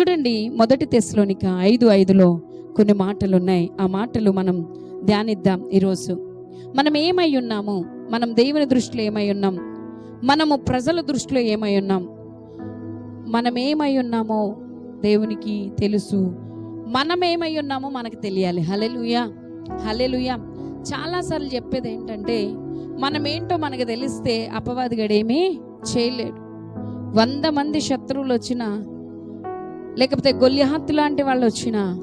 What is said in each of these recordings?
చూడండి మొదటి తెస్లోనిక ఐదు ఐదులో కొన్ని మాటలు ఉన్నాయి ఆ మాటలు మనం ధ్యానిద్దాం ఈరోజు. మనం ఏమై ఉన్నాము? మనం దేవుని దృష్టిలో ఏమై ఉన్నాం? మనము ప్రజల దృష్టిలో ఏమై ఉన్నాం? మనం ఏమై ఉన్నామో దేవునికి తెలుసు. మనం ఏమై ఉన్నామో మనకు తెలియాలి. హలెలుయా హలెలుయా చాలాసార్లు చెప్పేది ఏంటంటే మనం ఏంటో మనకు తెలిస్తే అపవాదిగడేమీ చేయలేడు. వంద మంది శత్రువులు వచ్చినా లేకపోతే గొల్లిహత్తు లాంటి వాళ్ళు వచ్చినా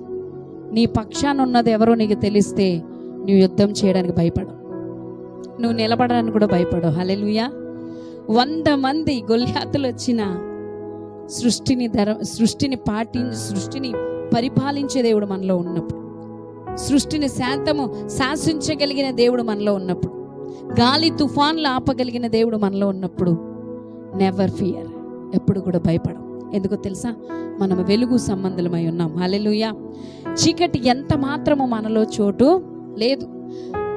నీ పక్షాన ఉన్నది ఎవరో నీకు తెలిస్తే నువ్వు యుద్ధం చేయడానికి భయపడవు. నువ్వు నిలబడడానికి కూడా భయపడవు. హలెలుయా వంద మంది గొల్లిహత్తులు వచ్చినా సృష్టిని ధర సృష్టిని పాటి సృష్టిని పరిపాలించే దేవుడు మనలో ఉన్నప్పుడు సృష్టిని శాంతము శాసించగలిగిన దేవుడు మనలో ఉన్నప్పుడు గాలి తుఫాన్లు ఆపగలిగిన దేవుడు మనలో ఉన్నప్పుడు నెవర్ ఫియర్ ఎప్పుడు కూడా భయపడం ఎందుకో తెలుసా? మనం వెలుగు సంబంధమై ఉన్నాం. హలెలుయ చీకటి ఎంత మాత్రము మనలో చోటు లేదు.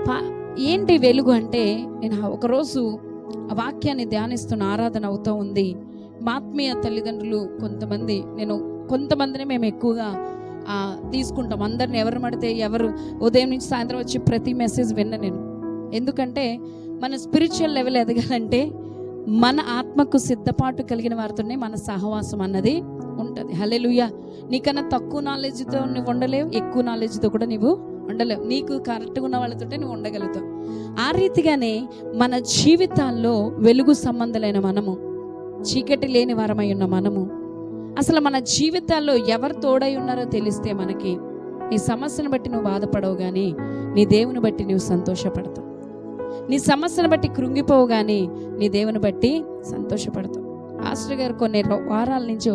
పా- ఏంటి వెలుగు అంటే నేను ఒకరోజు వాక్యాన్ని ధ్యానిస్తున్న ఆరాధన అవుతూ ఉంది. మా ఆత్మీయ తల్లిదండ్రులు కొంతమంది నేను కొంతమందిని మేము ఎక్కువగా తీసుకుంటాం. అందరిని ఎవరు పడితే ఎవరు ఉదయం నుంచి సాయంత్రం వచ్చి ప్రతి మెసేజ్ విన్న నేను. ఎందుకంటే మన స్పిరిచువల్ లెవెల్ ఎదగాలంటే మన ఆత్మకు సిద్ధపాటు కలిగిన వారితోనే మన సహవాసం అన్నది ఉంటుంది. హలెలుయ నీకన్నా తక్కువ నాలెడ్జ్తో నువ్వు ఉండలేవు ఎక్కువ నాలెడ్జ్తో కూడా నువ్వు ఉండలేవు. నీకు కరెక్ట్గా ఉన్న వాళ్ళతోటే నువ్వు ఉండగలుగుతావు. ఆ రీతిగానే మన జీవితాల్లో వెలుగు సంబంధులైన మనము చీకటి లేని వారమై ఉన్న మనము అసలు మన జీవితాల్లో ఎవరు తోడై ఉన్నారో తెలిస్తే మనకి నీ సమస్యను బట్టి నువ్వు బాధపడవు కానీ నీ దేవుని బట్టి నువ్వు సంతోషపడతావు. నీ సమస్యను బట్టి కృంగిపోవు కానీ నీ దేవుని బట్టి సంతోషపడతావు. ఆస్టర్ గారు కొన్ని వారాల నుంచి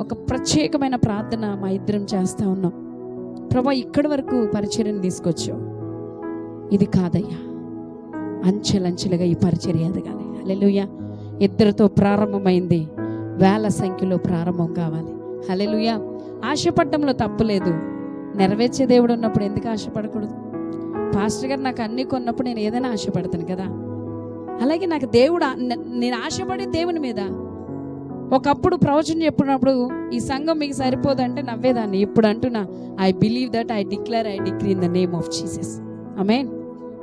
ఒక ప్రత్యేకమైన ప్రార్థన మా ఇద్దరం చేస్తూ ఉన్నాం. ప్రభా ఇక్కడి వరకు పరిచర్యను తీసుకొచ్చావు. ఇది కాదయ్యా. అంచెలంచెలుగా ఈ పరిచర్య ఎదగాలి హలెలుయ ఇద్దరితో ప్రారంభమైంది. వేల సంఖ్యలో ప్రారంభం కావాలి. హలెలుయ ఆశపడటంలో తప్పులేదు నెరవేర్చే దేవుడు ఉన్నప్పుడు ఎందుకు ఆశపడకూడదు? పాస్టర్ గారు నాకు అన్ని కొన్నప్పుడు నేను ఏదైనా ఆశపడతాను కదా? అలాగే నాకు దేవుడు నేను ఆశపడే దేవుని మీద ఒకప్పుడు ప్రవచనం చెప్పినప్పుడు ఈ సంఘం మీకు సరిపోదంటే నవ్వేదాన్ని. ఇప్పుడు అంటున్నా I believe that I declare I decree in the name of Jesus ఆమె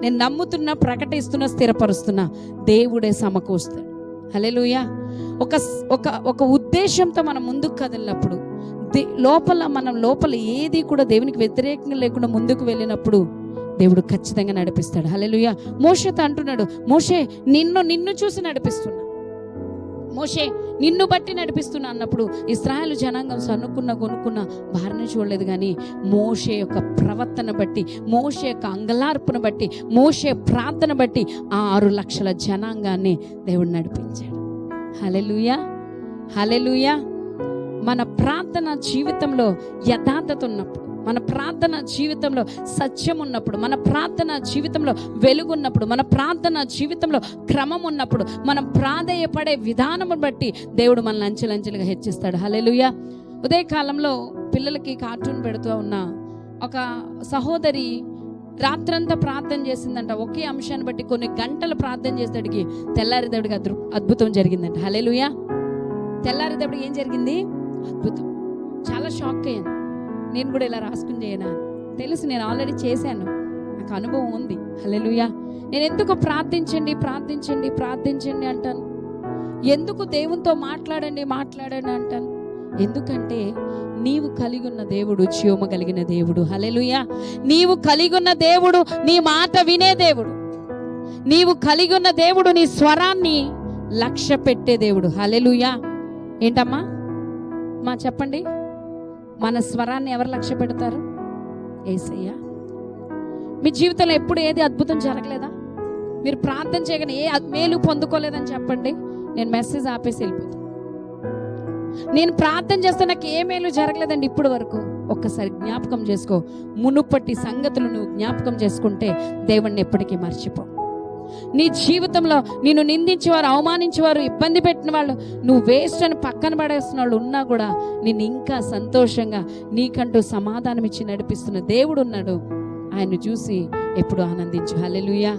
నేను నమ్ముతున్నా ప్రకటిస్తున్నా స్థిరపరుస్తున్నా దేవుడే సమకూస్తాడు హల్లెలూయా ఒక ఒక ఒక ఉద్దేశంతో మనం ముందుకు కదిలినప్పుడు లోపల మనం లోపల ఏది కూడా దేవునికి వ్యతిరేకంగా లేకుండా ముందుకు వెళ్ళినప్పుడు దేవుడు ఖచ్చితంగా నడిపిస్తాడు. హలెలుయ మోషతో అంటున్నాడు మోషే నిన్ను నిన్ను చూసి నడిపిస్తున్నా. మోషే నిన్ను బట్టి నడిపిస్తున్నా అన్నప్పుడు ఇస్రాయల్ జనాంగం సనుక్కున్న కొనుక్కున్న భార్యను చూడలేదు కానీ మోషే యొక్క ప్రవర్తన బట్టి మోషే యొక్క అంగలార్పును బట్టి మోషే ప్రార్థన బట్టి ఆ ఆరు లక్షల జనాంగాన్ని దేవుడు నడిపించాడు. హలెలుయా హలెలుయా మన ప్రార్థన జీవితంలో యథార్థత ఉన్నప్పుడు మన ప్రార్థన జీవితంలో సత్యం ఉన్నప్పుడు మన ప్రార్థన జీవితంలో వెలుగున్నప్పుడు మన ప్రార్థన జీవితంలో క్రమం ఉన్నప్పుడు మనం ప్రాధేయపడే విధానము బట్టి దేవుడు మనల్ని అంచెలంచెలుగా హెచ్చిస్తాడు. హలెలుయా ఉదయకాలంలో పిల్లలకి కార్టూన్ పెడుతూ ఉన్న ఒక సహోదరి రాత్రంతా ప్రార్థన చేసిందంట. ఒకే అంశాన్ని బట్టి కొన్ని గంటలు ప్రార్థన చేసేటికి తెల్లారిదేవుడికి అద్భు అద్భుతం జరిగిందంట. హలెలుయా తెల్లారిదేవుడికి ఏం జరిగింది? అద్భుతం. చాలా షాక్ అయ్యింది నేను కూడా ఇలా రాసుకుని చేయనా? తెలుసు నేను ఆల్రెడీ చేశాను. నాకు అనుభవం ఉంది. హలెలుయా నేను ఎందుకు ప్రార్థించండి ప్రార్థించండి ప్రార్థించండి అంటాను. ఎందుకు దేవునితో మాట్లాడండి మాట్లాడండి అంటాను. ఎందుకంటే నీవు కలిగి ఉన్న దేవుడు క్షోమ కలిగిన దేవుడు. హలెలుయా నీవు కలిగి ఉన్న దేవుడు నీ మాట వినే దేవుడు. నీవు కలిగి ఉన్న దేవుడు నీ స్వరాన్ని లక్ష్య పెట్టే దేవుడు. హలెలుయా ఏంటమ్మా? మా చెప్పండి. మన స్వరాన్ని ఎవరు లక్ష్య పెడతారు ఏసయ్యా. మీ జీవితంలో ఎప్పుడు ఏది అద్భుతం జరగలేదా? మీరు ప్రార్థన చేయగానే ఏ అద్- మేలు పొందుకోలేదని చెప్పండి. నేను మెసేజ్ ఆపేసి వెళ్ళిపోతాను నేను ప్రార్థన చేస్తే నాకు ఏ మేలు జరగలేదండి ఇప్పటి వరకు. ఒక్కసారి జ్ఞాపకం చేసుకో. మునుపటి సంగతులు నువ్వు జ్ఞాపకం చేసుకుంటే దేవుణ్ణి ఎప్పటికీ మర్చిపో నీ జీవితంలో నిన్ను నిందించేవారు అవమానించేవారు ఇబ్బంది పెట్టిన వాళ్ళు నువ్వు వేస్ట్ అని పక్కన పడేస్తున్న వాళ్ళు ఉన్నా కూడా నిన్ను ఇంకా సంతోషంగా నీకంటూ సమాధానం ఇచ్చి నడిపిస్తున్న దేవుడు ఉన్నాడు. ఆయన చూసి ఎప్పుడు ఆనందించు. హలెలుయా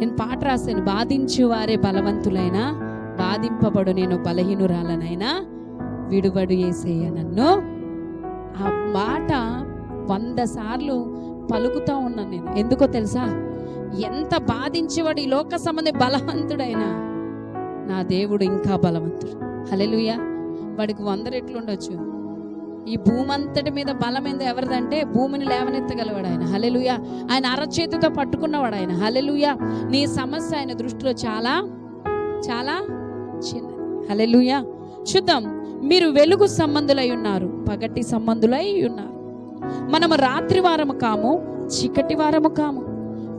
నేను పాట రాశాను. బాధించు వారే బలవంతులైనా బాధింపబడు నేను బలహీనురాలనైనా విడువడు వేసేయ నన్ను. ఆ మాట వంద సార్లు పలుకుతా ఉన్నాను నేను. ఎందుకో తెలుసా? ఎంత బాధించేవాడు ఈ లోక సంబంధి బలవంతుడైనా నా దేవుడు ఇంకా బలవంతుడు. హలెలుయ వాడికి వంద రెట్లు ఉండొచ్చు. ఈ భూమి అంతటి మీద బలం ఏందో ఎవరిదంటే భూమిని లేవనెత్తగలవాడు ఆయన. హలెలుయ ఆయన అరచేతితో పట్టుకున్నవాడు ఆయన హలెలుయ నీ సమస్య ఆయన దృష్టిలో చాలా చాలా చిన్నది. హలెలుయ చూద్దాం. మీరు వెలుగు సంబంధులై ఉన్నారు పగటి సంబంధులై ఉన్నారు. మనము రాత్రి వారము కాము చీకటి వారము కాము.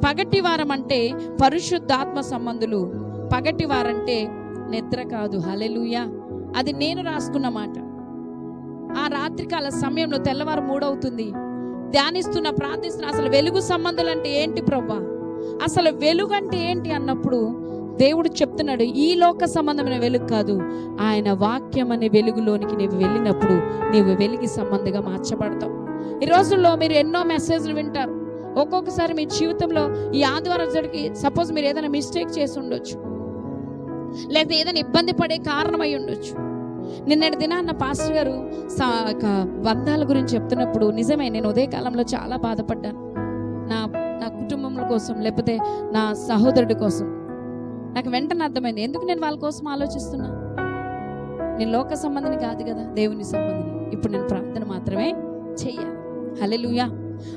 పగటివారం అంటే పరిశుద్ధాత్మ సంబంధులు. పగటివారంటే నిద్ర కాదు. హలెలుయా అది నేను రాసుకున్న మాట. ఆ రాత్రికాల సమయంలో తెల్లవారు మూడవుతుంది. ధ్యానిస్తున్న ప్రార్థిస్తున్న అసలు వెలుగు సంబంధాలు అంటే ఏంటి ప్రభా అసలు వెలుగు అంటే ఏంటి అన్నప్పుడు దేవుడు చెప్తున్నాడు ఈ లోక సంబంధమైన వెలుగు కాదు. ఆయన వాక్యం అనే వెలుగులోనికి నీవు వెళ్ళినప్పుడు నీవు వెలిగి సంబంధిగా మార్చబడతావు. ఈ రోజుల్లో మీరు ఎన్నో మెసేజ్లు వింటారు. ఒక్కొక్కసారి మీ జీవితంలో ఈ ఆదివారం జరిగి సపోజ్ మీరు ఏదైనా మిస్టేక్ చేసి ఉండొచ్చు. లేదా ఏదైనా ఇబ్బంది పడే కారణమై ఉండొచ్చు. నిన్నటి దినాన్న పాస్టర్ గారు సా బంధాల గురించి చెప్తున్నప్పుడు నిజమే నేను ఉదయ కాలంలో చాలా బాధపడ్డాను. నా నా కుటుంబముల కోసం లేకపోతే నా సహోదరుడి కోసం. నాకు వెంటనే అర్థమైంది. ఎందుకు నేను వాళ్ళ కోసం ఆలోచిస్తున్నా? నేను లోక సంబంధిని కాదు కదా దేవుని సంబంధిని. ఇప్పుడు నేను ప్రార్థన మాత్రమే చెయ్యాలి. హలెలుయా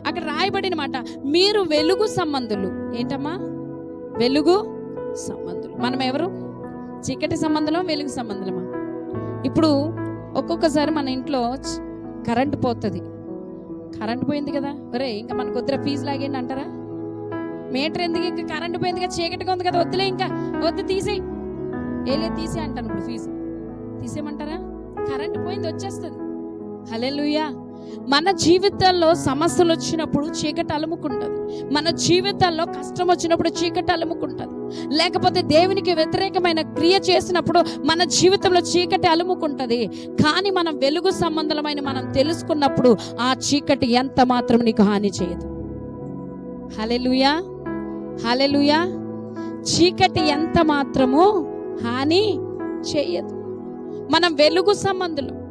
అక్కడ రాయబడిన మాట మీరు వెలుగు సంబంధులు. ఏంటమ్మా? వెలుగు సంబంధులు. మనం ఎవరు? చీకటి సంబంధమా వెలుగు సంబంధమా ఇప్పుడు ఒక్కొక్కసారి మన ఇంట్లో కరెంట్ పోతుంది. కరెంట్ పోయింది కదా? ఒరే ఇంకా మనకు వద్దురా ఫీజు లాగేయండి అంటారా? మీటర్ ఎందుకు ఇంకా కరెంట్ పోయింది కదా? చీకటిగా ఉంది కదా? వద్దులే ఇంకా. వద్దు తీసేయి. ఏలే తీసే అంటాను ఇప్పుడు ఫీజు. తీసేయమంటారా? కరెంట్ పోయింది వచ్చేస్తుంది. హలే లూయా మన జీవితాల్లో సమస్యలు వచ్చినప్పుడు చీకటి అలుముకుంటుంది. మన జీవితాల్లో కష్టం వచ్చినప్పుడు చీకటి అలుముకుంటుంది. లేకపోతే దేవునికి వ్యతిరేకమైన క్రియ చేసినప్పుడు మన జీవితంలో చీకటి అలుముకుంటుంది. కానీ మనం వెలుగు సంబంధమైన మనం తెలుసుకున్నప్పుడు ఆ చీకటి ఎంత మాత్రం నీకు హాని చేయదు. హలెలుయా హలెలుయా చీకటి ఎంత మాత్రము హాని చేయదు. మనం వెలుగు సంబంధులు.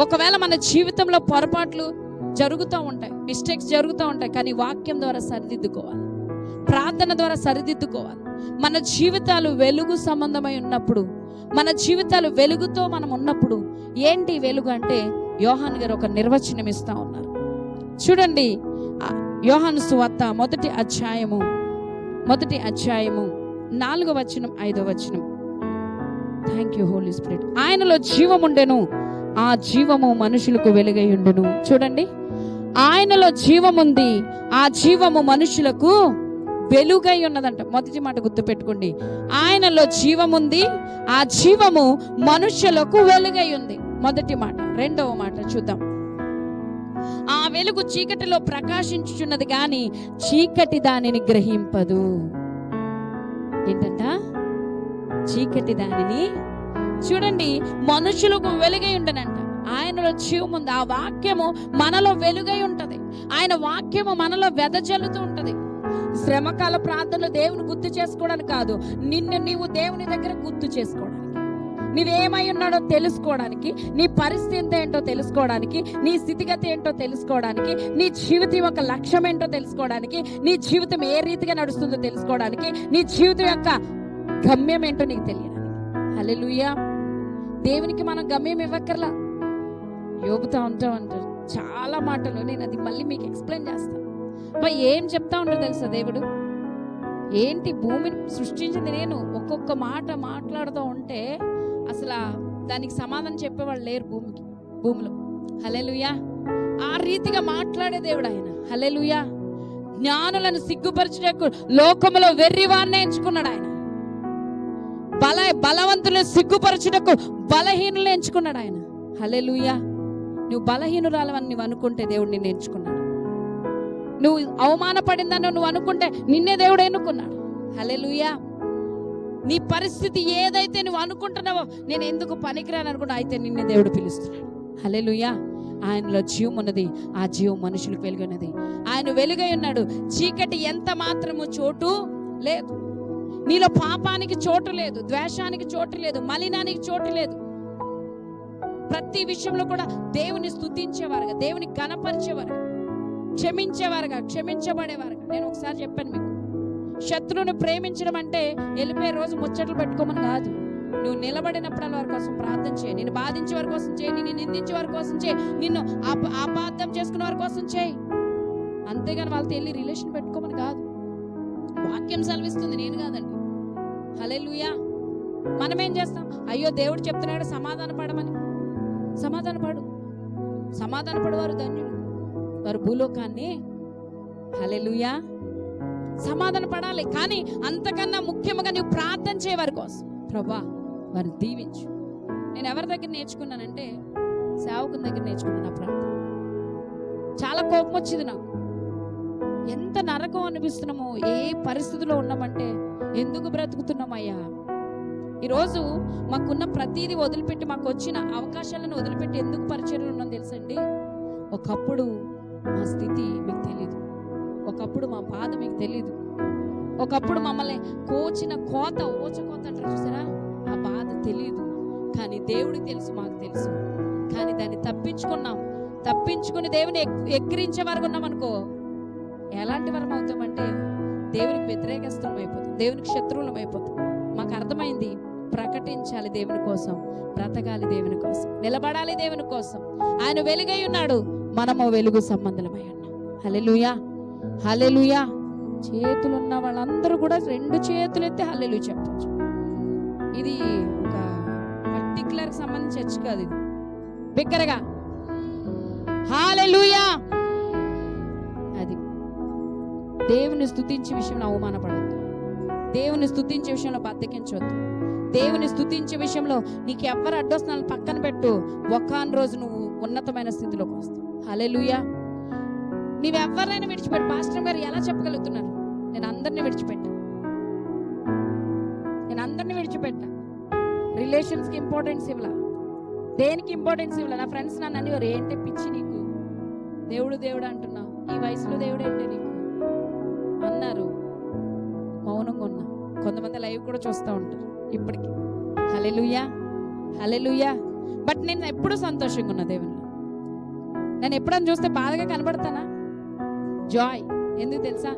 ఒకవేళ మన జీవితంలో పొరపాట్లు జరుగుతూ ఉంటాయి మిస్టేక్స్ జరుగుతూ ఉంటాయి కానీ వాక్యం ద్వారా సరిదిద్దుకోవాలి. ప్రార్థన ద్వారా సరిదిద్దుకోవాలి. మన జీవితాలు వెలుగు సంబంధమై ఉన్నప్పుడు మన జీవితాలు వెలుగుతో మనం ఉన్నప్పుడు ఏంటి వెలుగు అంటే యోహాన్ గారు ఒక నిర్వచనం ఇస్తా ఉన్నారు. చూడండి యోహాను సువార్త మొదటి అధ్యాయము మొదటి అధ్యాయము నాలుగో వచనం ఐదో వచనం. థ్యాంక్ యూ హోలీ స్పిరిట్ ఆయనలో జీవం ఉండెను. ఆ జీవము మనుషులకు వెలుగై ఉండును. చూడండి. ఆయనలో జీవముంది ఆ జీవము మనుషులకు వెలుగై ఉన్నదంట. మొదటి మాట గుర్తుపెట్టుకోండి. ఆయనలో జీవముంది ఆ జీవము మనుషులకు వెలుగై ఉంది. మొదటి మాట. రెండవ మాట చూద్దాం. ఆ వెలుగు చీకటిలో ప్రకాశించుచున్నది గాని చీకటి దానిని గ్రహింపదు. ఏంటంట? చీకటి దానిని చూడండి మనుషులకు వెలుగై ఉండనంట. ఆయనలో జీవం ఉంది. ఆ వాక్యము మనలో వెలుగై ఉంటది. ఆయన వాక్యము మనలో వెదజల్లుతూ ఉంటది. శ్రమకాల ప్రార్థనలు దేవుని గుర్తు చేసుకోవడానికి కాదు నిన్ను నీవు దేవుని దగ్గర గుర్తు చేసుకోవడానికి. నీవేమై ఉన్నాడో తెలుసుకోవడానికి నీ పరిస్థితి ఏంటో తెలుసుకోవడానికి నీ స్థితిగతి ఏంటో తెలుసుకోవడానికి నీ జీవితం యొక్క లక్ష్యం ఏంటో తెలుసుకోవడానికి నీ జీవితం ఏ రీతిగా నడుస్తుందో తెలుసుకోవడానికి నీ జీవితం యొక్క గమ్యం ఏంటో నీకు తెలియదు. హలెలుయా దేవునికి మనం గమ్యం ఇవ్వక్కర్లా. యోగుతా ఉంటాం అంటారు చాలా మాటలు నేను అది మళ్ళీ మీకు ఎక్స్ప్లెయిన్ చేస్తాను అబ్బా ఏం చెప్తా ఉంటాడు తెలుసా దేవుడు? ఏంటి భూమిని సృష్టించింది నేను? ఒక్కొక్క మాట మాట్లాడుతూ ఉంటే అసలు దానికి సమాధానం చెప్పేవాళ్ళు లేరు భూమికి భూమిలో. హలెలుయా ఆ రీతిగా మాట్లాడే దేవుడు ఆయన. హలెలుయా జ్ఞానులను సిగ్గుపరచుటకు లోకములో వెర్రివారిని ఎంచుకున్నాడు ఆయన. బల బలవంతులను సిగ్గుపరచుటకు బలహీనులు ఎంచుకున్నాడు ఆయన. హలే నువ్వు బలహీనురాలవని నువ్వు అనుకుంటే దేవుడు నిన్ను ఎంచుకున్నాడు. నువ్వు అవమానపడిందని నువ్వు అనుకుంటే నిన్నే దేవుడు ఎన్నుకున్నాడు. హలే నీ పరిస్థితి ఏదైతే నువ్వు అనుకుంటున్నావో నేను ఎందుకు పనికిరాను అనుకుంటా అయితే నిన్నే దేవుడు పిలుస్తున్నాడు. హలే ఆయనలో జీవం ఉన్నది. ఆ జీవం మనుషులకు వెలుగున్నది ఆయన వెలుగై ఉన్నాడు. చీకటి ఎంత మాత్రము చోటు లేదు. నీలో పాపానికి చోటు లేదు ద్వేషానికి చోటు లేదు మలినానికి చోటు లేదు. ప్రతి విషయంలో కూడా దేవుని స్తుతించేవారుగా దేవుని గణపరిచేవారుగా క్షమించేవారుగా క్షమించబడేవారుగా. నేను ఒకసారి చెప్పాను మీకు. శత్రువుని ప్రేమించడం అంటే వెళ్ళిపోయే రోజు ముచ్చట్లు పెట్టుకోమని కాదు. నువ్వు నిలబడినప్పుడు వారి కోసం ప్రార్థన చేయి. నిన్ను బాధించే వారి కోసం చేయి. నిన్ను నిందించే వారి కోసం చేయి. నిన్ను అపార్థం చేసుకునే వారి కోసం చేయి. అంతేగాని వాళ్ళతో వెళ్ళి రిలేషన్ పెట్టుకోమని కాదు. వాక్యం సెలవిస్తుంది. నేను కాదండి. హలెలుయా మనం ఏం చేస్తాం? అయ్యో దేవుడు చెప్తున్నాడు సమాధాన పడమని. సమాధాన పడు. సమాధాన పడవారు ధన్యుడు వారు భూలోకాన్ని. హలెలుయా సమాధాన పడాలి. కానీ అంతకన్నా ముఖ్యంగా నువ్వు ప్రార్థన చేయవారి కోసం. ప్రభా వారు దీవించు. నేను ఎవరి దగ్గర నేర్చుకున్నానంటే సేవకుని దగ్గర నేర్చుకున్నాను ప్రార్థన. చాలా కోపం వచ్చింది నాకు. ఎంత నరకం అనిపిస్తున్నామో ఏ పరిస్థితిలో ఉన్నామంటే ఎందుకు బ్రతుకుతున్నామయ్యా? ఈరోజు మాకున్న ప్రతిదీ వదిలిపెట్టి మాకు వచ్చిన అవకాశాలను వదిలిపెట్టి ఎందుకు పరిచయం ఉన్నాం తెలుసండి? ఒకప్పుడు మా స్థితి మీకు తెలీదు. ఒకప్పుడు మా బాధ మీకు తెలీదు. ఒకప్పుడు మమ్మల్ని కోచిన కోత ఓచ కోత అంటారు చూసారా? ఆ బాధ తెలియదు కానీ దేవుడికి తెలుసు మాకు తెలుసు. కానీ దాన్ని తప్పించుకున్నాం. తప్పించుకుని దేవుని ఎక్- ఎక్కిరించే వరకు ఉన్నాం అనుకో ఎలాంటి వరం అవుతామంటే దేవునికి వ్యతిరేకస్తులం అయిపోతాం దేవునికి శత్రువులం అయిపోతాం మాకు అర్థమైంది ప్రకటించాలి దేవుని కోసం బ్రతకాలి దేవుని కోసం నిలబడాలి దేవుని కోసం. ఆయన వెలుగై ఉన్నాడు మనము వెలుగు సంబంధమై ఉన్నాం. హలెలుయా హలెలుయా చేతులున్న వాళ్ళందరూ కూడా రెండు చేతులు ఎత్తి హల్లెలు చెప్పచ్చు ఇది ఒక పర్టికులర్ సంబంధించి చర్చ్ కాదు ఇది. బిగ్గరగా. హాలెలుయా దేవుని స్థుతించే విషయంలో అవమానపడద్దు. దేవుని స్థుతించే విషయంలో బద్దకించవద్దు దేవుని స్థుతించే విషయంలో నీకు ఎవరు అడ్డొస్తున్నాను పక్కన పెట్టు. ఒక్కాన్ రోజు నువ్వు ఉన్నతమైన స్థితిలోకి వస్తావు. హలెలుయా నీవెవరైనా విడిచిపెట్టు. పాస్టర్ గారు ఎలా చెప్పగలుగుతున్నారు? నేను అందరిని విడిచిపెట్టా. నేను అందరిని విడిచిపెట్టా. రిలేషన్స్కి ఇంపార్టెన్స్ ఇవ్వలా. దేనికి ఇంపార్టెన్స్ ఇవ్వలే? నా ఫ్రెండ్స్ నన్ను అనేవారు ఏంటి పిచ్చి నీకు? దేవుడు దేవుడు అంటున్నావు. ఈ వయసులో దేవుడు ఏంటి నీకు? అన్నారు. మౌనంగా ఉన్నా. కొంతమంది లైవ్ కూడా చూస్తూ ఉంటారు ఇప్పటికి. హలెలుయా హలెలుయా బట్ నేను ఎప్పుడూ సంతోషంగా ఉన్నా దేవుని నేను ఎప్పుడన్నా చూస్తే బాధగా కనబడతానా? జాయ్. ఎందుకు తెలుసా?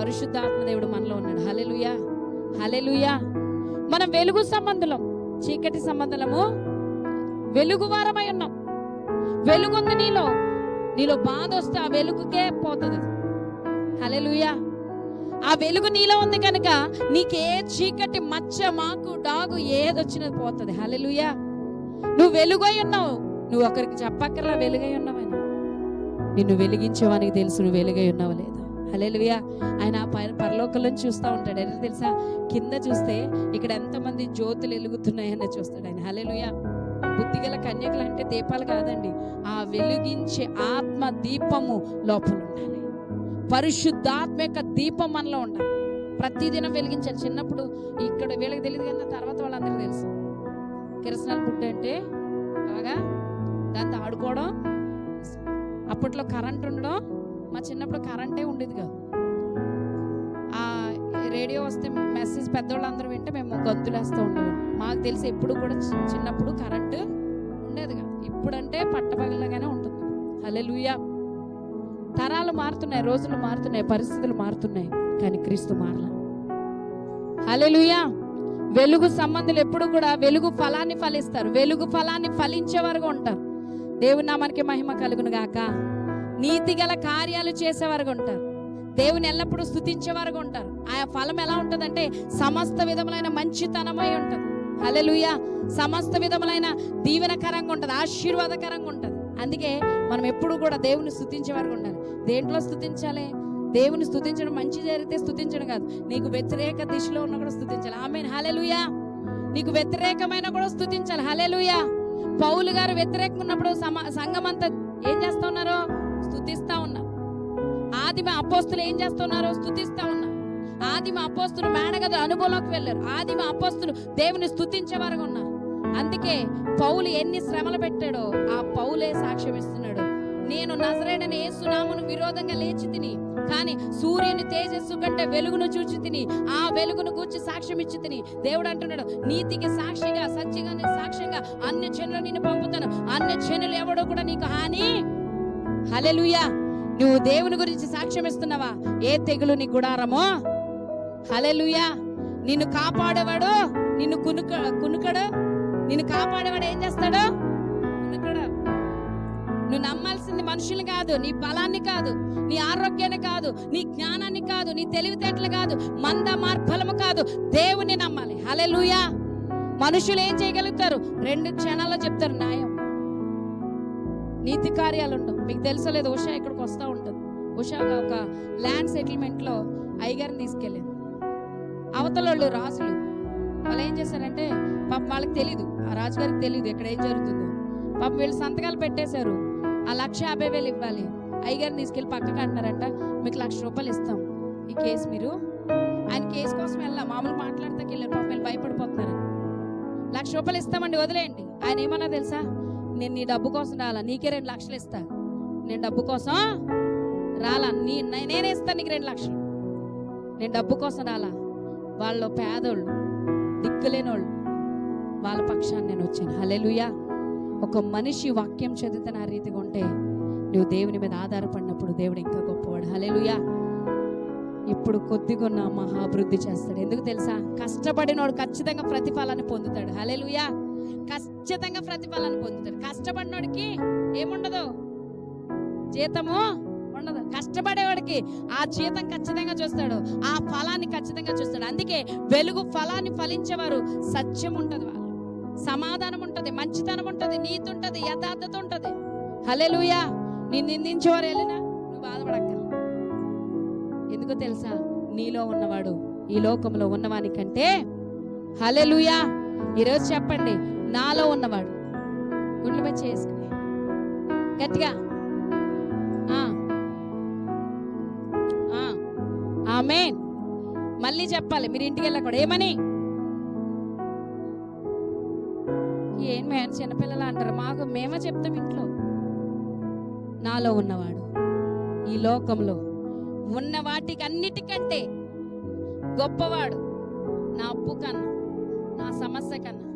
పరిశుద్ధాత్మ దేవుడు మనలో ఉన్నాడు. హలెలుయా హలెలుయా మనం వెలుగు సంబంధులం చీకటి సంబంధులము వెలుగు వారమై ఉన్నాం. వెలుగుంది నీలో. నీలో బాధ వస్తే ఆ వెలుగుకే పోతుంది. హలెలుయా ఆ వెలుగు నీలో ఉంది కనుక నీకే చీకటి మచ్చ మాకు డాగు ఏదొచ్చినది పోతుంది. హలలుయా నువ్వు వెలుగై ఉన్నావు. నువ్వు ఒకరికి చెప్పక్కర్లా వెలుగై ఉన్నావని. నిన్ను వెలిగించేవానికి తెలుసు నువ్వు వెలుగై ఉన్నావు లేదా. హలేలుయా ఆయన ఆ పైన పరలోకంలో చూస్తూ ఉంటాడు. ఎలా తెలుసా? కింద చూస్తే ఇక్కడ ఎంతమంది జ్యోతులు వెలుగుతున్నాయని చూస్తాడు ఆయన. హలేలుయా బుద్ధిగల కన్యకలు అంటే దీపాలు కాదండి. ఆ వెలిగించే ఆత్మ దీపము లోపల ఉండాలి పరిశుద్ధాత్మ యొక్క దీపం మనలో ఉండాలి. ప్రతిదినం వెలిగించాలి. చిన్నప్పుడు ఇక్కడ వీళ్ళకి తెలియదు కదా తర్వాత వాళ్ళందరికీ తెలుసు. కిరసనాలు బుడ్డ అంటే బాగా దాంతో ఆడుకోవడం అప్పట్లో కరెంట్ ఉండడం మా చిన్నప్పుడు కరెంటే ఉండేది కాదు. ఆ రేడియో వస్తే మెసేజ్ పెద్దవాళ్ళందరూ వింటే మేము గంతులేస్తూ ఉండేవాళ్ళం. మాకు తెలిసి ఎప్పుడు కూడా చి- చిన్నప్పుడు కరెంటు ఉండేది కాదు. ఇప్పుడంటే పట్టపగలగానే ఉంటుంది. హలెలుయా తరాలు మారుతున్నాయి రోజులు మారుతున్నాయి పరిస్థితులు మారుతున్నాయి కానీ క్రీస్తు మారల. హలెలుయా వెలుగు సంబంధులు ఎప్పుడు కూడా వెలుగు ఫలాన్ని ఫలిస్తారు. వెలుగు ఫలాన్ని ఫలించే వరకు ఉంటారు. దేవుని నామానికి మహిమ కలుగును గాక. నీతి గల కార్యాలు చేసేవారుగా ఉంటారు. దేవుని ఎల్లప్పుడూ స్థుతించేవారుగా ఉంటారు. ఆ ఫలం ఎలా ఉంటుందంటే సమస్త విధములైన మంచితనమై ఉంటుంది. హల్లెలూయా. సమస్త విధములైన దీవెనకరంగా ఉంటుంది ఆశీర్వాదకరంగా ఉంటుంది. అందుకే మనం ఎప్పుడు కూడా దేవుని స్థుతించేవారుగా ఉండాలి. దేంట్లో స్థుతించాలి? దేవుని స్థుతించడం మంచి జరిగితే స్థుతించడం కాదు. నీకు వ్యతిరేక దిశలో ఉన్న కూడా స్థుతించాలి. ఆమె హలెలుయా నీకు వ్యతిరేకమైన కూడా స్థుతించాలి. హలెలుయా పౌలు గారు వ్యతిరేకం ఉన్నప్పుడు సమ సంఘం అంతా ఏం చేస్తా ఉన్నారు? స్థుతిస్తా ఉన్నారు ఆదిమ అపోస్తులు ఏం చేస్తున్నారు స్థుతిస్తా ఉన్నారు ఆదిమ అపోస్తులు మేడగదు అనుభవంలోకి వెళ్ళారు. ఆదిమ అపోస్తులు దేవుని స్థుతించేవారుగా ఉన్నారు. అందుకే పౌలు ఎన్ని శ్రమలు పెట్టాడో ఆ పౌలే సాక్ష్యం ఇస్తున్నాడు. నేను నజరేడని యేసునామను విరోధంగా లేచి తిని కానీ సూర్యుని తేజస్సు కంటే వెలుగును చూచి తిని ఆ వెలుగును గూర్చి సాక్ష్యం ఇచ్చి తిని దేవుడు అంటున్నాడు నీతికి సాక్షిగా సత్యంగా సాక్ష్యంగా అన్ని జనులు నేను పంపుతాను. అన్ని జనులు ఎవడో కూడా నీకు హాని? హలెలుయా నువ్వు దేవుని గురించి సాక్ష్యం ఇస్తున్నావా? ఏ తెగులు నీ గుడారమో? హలెలుయా నిన్ను కాపాడేవాడు నిన్ను కునుక కునుకడు నిన్ను కాపాడేవాడు ఏం చేస్తాడు? నువ్వు నమ్మాల్సింది మనుషులు కాదు నీ బలాన్ని కాదు నీ ఆరోగ్యాన్ని కాదు నీ జ్ఞానాన్ని కాదు నీ తెలివితేటలు కాదు మంద మార్ఫలము కాదు దేవుని నమ్మాలి. హలెలుయా మనుషులు ఏం చేయగలుగుతారు? రెండు క్షణాల్లో చెప్తారు న్యాయం. నీతి కార్యాలు ఉండవు. మీకు తెలుసలేదు ఉషా ఇక్కడికి వస్తూ ఉంటుంది. ఉషా ఒక ల్యాండ్ సెటిల్మెంట్లో అయ్యగారిని తీసుకెళ్ళింది అవతల వాళ్ళు రాజులు. వాళ్ళు ఏం చేశారంటే పాపం వాళ్ళకి తెలీదు. ఆ రాజుగారికి తెలియదు ఎక్కడ ఏం జరుగుతుందో. పాపం వీళ్ళు సంతకాలు పెట్టేశారు. ఆ లక్ష యాభై వేలు ఇవ్వాలి. అయ్యగారిని తీసుకెళ్ళి పక్కకు అంటున్నారంట మీకు లక్ష రూపాయలు ఇస్తాం. ఈ కేసు మీరు ఆయన కేసు కోసం వెళ్ళా మామూలు మాట్లాడతాకి వెళ్ళారు. పాపం వీళ్ళు భయపడిపోతున్నారు. లక్ష రూపాయలు ఇస్తామండి వదిలేయండి. ఆయన ఏమన్నా తెలుసా? నేను నీ డబ్బు కోసం రాలా నీకే రెండు లక్షలు ఇస్తా. నేను డబ్బు కోసం రాలా. నీ నేనే ఇస్తాను నీకు రెండు లక్షలు. నేను డబ్బు కోసం రాలా. వాళ్ళు పేదోళ్ళు. దిక్కులేనోళ్ళు వాళ్ళ పక్షాన్ని నేను వచ్చాను. హలెలుయా ఒక మనిషి వాక్యం చదువుతున్న ఆ రీతిగా ఉంటే నువ్వు దేవుని మీద ఆధారపడినప్పుడు దేవుడు ఇంకా గొప్పవాడు. హలెలుయా ఇప్పుడు కొద్దిగా ఉన్న మహాభివృద్ధి చేస్తాడు. ఎందుకు తెలుసా? కష్టపడినోడు ఖచ్చితంగా ప్రతిఫలాన్ని పొందుతాడు. హలెలుయా ఖచ్చితంగా ప్రతిఫలాన్ని పొందుతాడు. కష్టపడినోడికి ఏముండదు? జీతము ఉండదు. కష్టపడేవాడికి ఆ జీతం ఖచ్చితంగా చూస్తాడు. ఆ ఫలాన్ని ఖచ్చితంగా చూస్తాడు. అందుకే వెలుగు ఫలాన్ని ఫలించేవారు సత్యం ఉంటది వాళ్ళు సమాధానం ఉంటుంది మంచితనం ఉంటుంది నీతి ఉంటుంది యథార్థత ఉంటుంది. హలే లూయా నేను నిందించేవారు వెళ్ళినా నువ్వు బాధపడక్కల ఎందుకో తెలుసా? నీలో ఉన్నవాడు ఈ లోకంలో ఉన్నవాని కంటే లూయా ఈరోజు చెప్పండి నాలో ఉన్నవాడు. గుండెపై చేసుకుని గట్టిగా. ఆమె మళ్ళీ చెప్పాలి మీరు ఇంటికి వెళ్ళకూడదు. ఏమని? ఏం మేము చిన్నపిల్లలు అంటారు. మాకు మేమే చెప్తాం ఇంట్లో. నాలో ఉన్నవాడు ఈ లోకంలో ఉన్న వాటికి అన్నిటికంటే గొప్పవాడు నా అప్పు కన్నా నా సమస్య కన్నా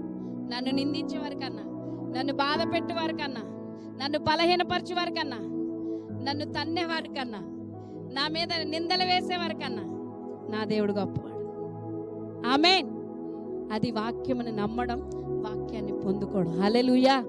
నన్ను నిందించేవారి కన్నా నన్ను బాధ పెట్టేవారి కన్నా నన్ను బలహీనపరిచేవారి కన్నా నన్ను తన్నేవారి కన్నా నా మీద నిందలు వేసేవారి కన్నా నా దేవుడు గొప్పవాడు. ఆమె అది వాక్యమును నమ్మడం వాక్యాన్ని పొందుకోవడం. హల్లెలూయా.